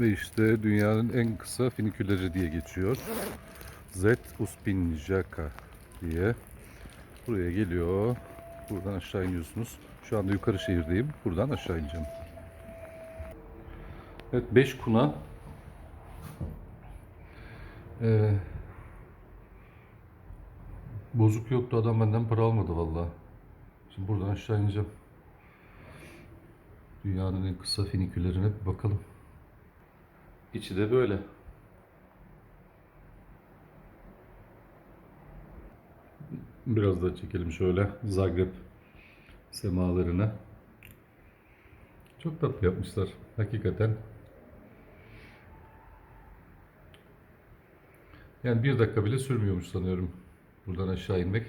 Ve işte dünyanın en kısa finikülleri diye geçiyor. Z Uspinjaka diye. Buraya geliyor. Buradan aşağı iniyorsunuz. Şu anda yukarı şehirdeyim. Buradan aşağı ineceğim. Evet 5 kuna. Ee, bozuk yoktu adam benden para almadı vallahi. Şimdi buradan aşağı ineceğim. Dünyanın en kısa finiküllerine bir bakalım. İçi de böyle. Biraz da çekelim şöyle Zagreb semalarına. Çok tatlı yapmışlar hakikaten. Yani bir dakika bile sürmüyormuş sanıyorum buradan aşağı inmek.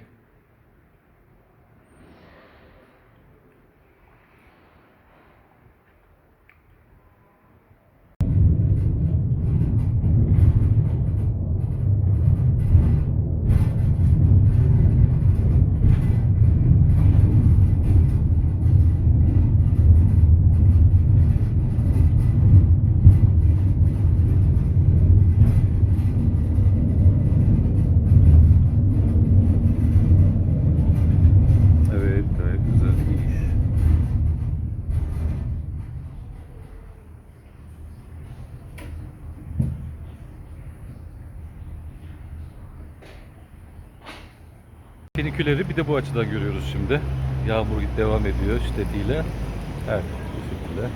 Evet gayet güzel bir iş. Finiküleri bir de bu açıdan görüyoruz şimdi. Yağmur devam ediyor şiddetiyle. Evet bu şekilde.